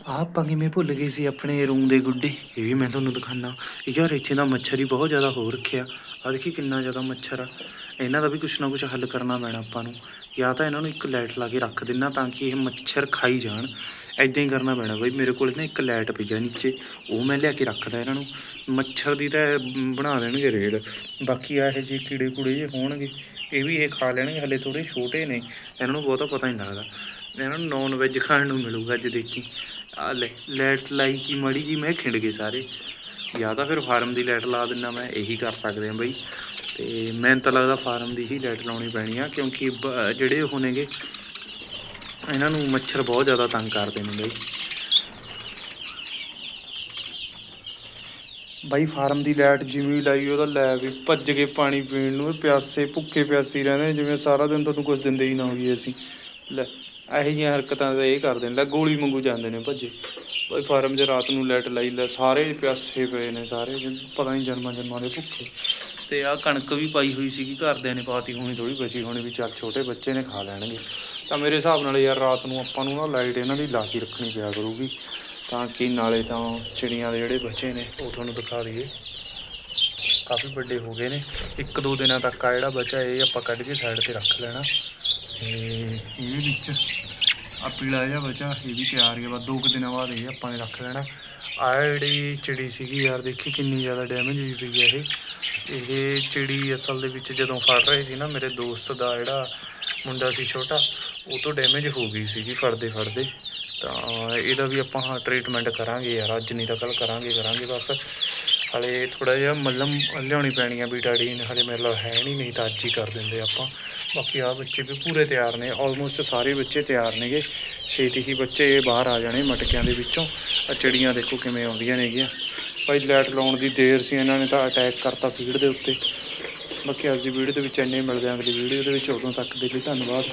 ਆਹ ਆਪਾਂ ਕਿਵੇਂ ਭੁੱਲ ਗਏ ਸੀ ਆਪਣੇ ਰੂਮ ਦੇ ਗੁੱਡੇ। ਇਹ ਵੀ ਮੈਂ ਤੁਹਾਨੂੰ ਦਿਖਾਣਾ ਯਾਰ ਇੱਥੇ ਦਾ ਮੱਛਰ ਹੀ ਬਹੁਤ ਜ਼ਿਆਦਾ ਹੋ ਰੱਖਿਆ ਆ। ਦੇਖੀ ਕਿੰਨਾ ਜ਼ਿਆਦਾ ਮੱਛਰ ਆ। ਇਹਨਾਂ ਦਾ ਵੀ ਕੁਛ ਨਾ ਕੁਛ ਹੱਲ ਕਰਨਾ ਪੈਣਾ ਆਪਾਂ ਨੂੰ। ਜਾਂ ਤਾਂ ਇਹਨਾਂ ਨੂੰ ਇੱਕ ਲਾਈਟ ਲਾ ਕੇ ਰੱਖ ਦੇਣਾ ਤਾਂ ਕਿ ਇਹ ਮੱਛਰ ਖਾਈ ਜਾਣ। ਐਦਾਂ ਹੀ ਕਰਨਾ ਪੈਣਾ ਬਈ, ਮੇਰੇ ਕੋਲ ਨਾ ਇੱਕ ਲਾਈਟ ਪਈ ਆ ਨੀਚੇ। ਉਹ ਮੈਂ ਲਿਆ ਕੇ ਰੱਖਦਾ ਇਹਨਾਂ ਨੂੰ। ਮੱਛਰ ਦੀ ਤਾਂ ਬਣਾ ਦੇਣਗੇ ਰੇਡ। ਬਾਕੀ ਆ ਇਹ ਜੇ ਕੀੜੇ ਕੂੜੇ ਜੇ ਹੋਣਗੇ, ਇਹ ਵੀ ਇਹ ਖਾ ਲੈਣਗੇ, ਹਲੇ ਥੋੜੇ ਛੋਟੇ ਨੇ। ਇਹਨਾਂ ਨੂੰ ਬਹੁਤਾ ਪਤਾ ਨਹੀਂ ਲੱਗਦਾ। ਇਹਨਾਂ ਨੂੰ ਨੌਨ ਵੈਜ ਖਾਣ ਨੂੰ ਮਿਲੂਗਾ ਅੱਜ ਦੇਖੀ। ਆ ਲੈ, ਲਾਈਟ ਲਾਈ ਕੀ ਮੜੀ ਜੀ, ਮੈਂ ਖਿੰਡ ਗਏ ਸਾਰੇ। ਜਾਂ ਤਾਂ ਫਿਰ ਫਾਰਮ ਦੀ ਲਾਈਟ ਲਾ ਦਿੰਨਾ ਮੈਂ, ਇਹੀ ਕਰ ਸਕਦੇ ਆ ਬਈ। ਤੇ ਮੈਨੂੰ ਤਾਂ ਲੱਗਦਾ ਫਾਰਮ ਦੀ ਹੀ ਲਾਈਟ ਲਾਉਣੀ ਪੈਣੀ ਆ, ਕਿਉਂਕਿ ਬ- ਜਿਹੜੇ ਉਹ ਨੇਗੇ, ਇਹਨਾਂ ਨੂੰ ਮੱਛਰ ਬਹੁਤ ਜ਼ਿਆਦਾ ਤੰਗ ਕਰਦੇ ਨੇ ਬਈ। ਬਾਈ ਫਾਰਮ ਦੀ ਲਾਈਟ ਜਿਵੇਂ ਲਾਈ ਉਹਦਾ ਲੈ ਵੀ ਭੱਜ ਕੇ ਪਾਣੀ ਪੀਣ ਨੂੰ, ਪਿਆਸੇ ਭੁੱਖੇ ਪਿਆਸੀ ਰਹਿੰਦੇ ਨੇ, ਜਿਵੇਂ ਸਾਰਾ ਦਿਨ ਤੁਹਾਨੂੰ ਕੁਝ ਦਿੰਦੇ ਹੀ ਨਾ ਹੋਈਏ ਅਸੀਂ। ਲੈ ਇਹੋ ਜਿਹੀਆਂ ਹਰਕਤਾਂ ਤਾਂ ਇਹ ਕਰਦੇ ਨੇ, ਲੈ ਗੋਲੀ ਮੰਗੂ ਜਾਂਦੇ ਨੇ ਭੱਜੇ। ਬਾਈ ਫਾਰਮ 'ਚ ਰਾਤ ਨੂੰ ਲਾਈਟ ਲਾਈ, ਲੈ ਸਾਰੇ ਪਿਆਸੇ ਪਏ ਨੇ, ਸਾਰੇ ਜਿਵੇਂ ਪਤਾ ਨਹੀਂ ਜਨਮਾਂ ਜਨਮਾਂ ਦੇ ਭੁੱਖੇ। ਤੇ ਆਹ ਕਣਕ ਵੀ ਪਾਈ ਹੋਈ ਸੀਗੀ, ਘਰਦਿਆਂ ਨੇ ਪਾਤੀ ਹੋਣੀ ਥੋੜੀ ਬਚੀ ਹੋਣੀ ਵੀ ਚੱਲ ਛੋਟੇ ਬੱਚੇ ਨੇ ਖਾ ਲੈਣਗੇ। ਤਾਂ ਮੇਰੇ ਹਿਸਾਬ ਨਾਲ ਯਾਰ ਰਾਤ ਨੂੰ ਆਪਾਂ ਨੂੰ ਨਾ ਲਾਈਟ ਇਹਨਾਂ ਦੀ ਲਾ ਕੇ ਰੱਖਣੀ ਪਿਆ ਕਰੂਗੀ। ਤਾਂ ਕਿ ਨਾਲੇ ਤਾਂ ਚਿੜੀਆਂ ਦੇ ਜਿਹੜੇ ਬੱਚੇ ਨੇ, ਉਹ ਤੁਹਾਨੂੰ ਦਿਖਾ ਦਈਏ। ਕਾਫੀ ਵੱਡੇ ਹੋ ਗਏ ਨੇ। ਇੱਕ ਦੋ ਦਿਨਾਂ ਤੱਕ ਆ ਜਿਹੜਾ ਬੱਚਾ, ਇਹ ਆਪਾਂ ਕੱਢ ਕੇ ਸਾਈਡ ਤੇ ਰੱਖ ਲੈਣਾ। ਤੇ ਇਹਦੇ ਵਿੱਚ ਆ ਪੀਲਾ ਜਿਹਾ ਬੱਚਾ ਇਹ ਵੀ ਤਿਆਰ ਹੀ ਆ। ਬਸ ਦੋ ਕੁ ਦਿਨਾਂ ਬਾਅਦ ਇਹ ਆਪਾਂ ਨੇ ਰੱਖ ਲੈਣਾ। ਆ ਜਿਹੜੀ ਚਿੜੀ ਸੀਗੀ ਯਾਰ, ਦੇਖੀ ਕਿੰਨੀ ਜ਼ਿਆਦਾ ਡੈਮੇਜ ਹੋਈ ਪਈ ਹੈ ਇਹ। ਇਹ ਚਿੜੀ ਅਸਲ ਦੇ ਵਿੱਚ ਜਦੋਂ ਫੜ ਰਹੇ ਸੀ ਨਾ ਮੇਰੇ ਦੋਸਤ ਦਾ ਜਿਹੜਾ ਮੁੰਡਾ ਸੀ ਛੋਟਾ, ਉਹ ਤੋਂ ਡੈਮੇਜ ਹੋ ਗਈ ਸੀਗੀ ਫੜਦੇ ਫੜਦੇ ਤਾਂ ਇਹਦਾ ਵੀ ਆਪਾਂ ਹਾਂ ਟ੍ਰੀਟਮੈਂਟ ਕਰਾਂਗੇ ਯਾਰ, ਅੱਜ ਨਹੀਂ ਤਾਂ ਕੱਲ ਕਰਾਂਗੇ ਕਰਾਂਗੇ ਬਸ। ਹਲੇ ਥੋੜਾ ਜਿਹਾ ਮੱਲਮ ਲਿਆਉਣੀ ਪੈਣੀ ਆ ਬੀਟਾਡੀਨ, ਹਲੇ ਮੇਰੇ ਕੋਲ ਹੈ ਨਹੀਂ ਨਹੀਂ ਤਾਂ ਅੱਜ ਹੀ ਕਰ ਦਿੰਦੇ ਆਪਾਂ। ਬਾਕੀ ਆ ਬੱਚੇ ਵੀ ਪੂਰੇ ਤਿਆਰ ਨੇ ਆਲਮੋਸਟ ਸਾਰੇ ਬੱਚੇ ਤਿਆਰ ਨੇਗੇ। ਛੇਤੀ ਹੀ ਬੱਚੇ ਬਾਹਰ ਆ ਜਾਣੇ ਮਟਕਿਆਂ ਦੇ ਵਿੱਚੋਂ। ਆ ਚਿੜੀਆਂ ਦੇਖੋ ਕਿਵੇਂ ਆਉਂਦੀਆਂ ਨੇਗੀਆਂ। ਭਾਈ ਲਾਈਟ ਲਾਉਣ ਦੀ ਦੇਰ ਸੀ, ਇਹਨਾਂ ਨੇ ਤਾਂ ਅਟੈਕ ਕਰਤਾ ਫੀਡ ਦੇ ਉੱਤੇ। ਬਾਕੀ ਅੱਜ ਦੀ ਵੀਡੀਓ ਦੇ ਵਿੱਚ ਇੰਨੇ ਮਿਲਦੇ ਆਂ, ਅਗਲੀ ਵੀਡੀਓ ਦੇ ਵਿੱਚ ਉਦੋਂ ਤੱਕ ਦੇ ਲਈ ਧੰਨਵਾਦ।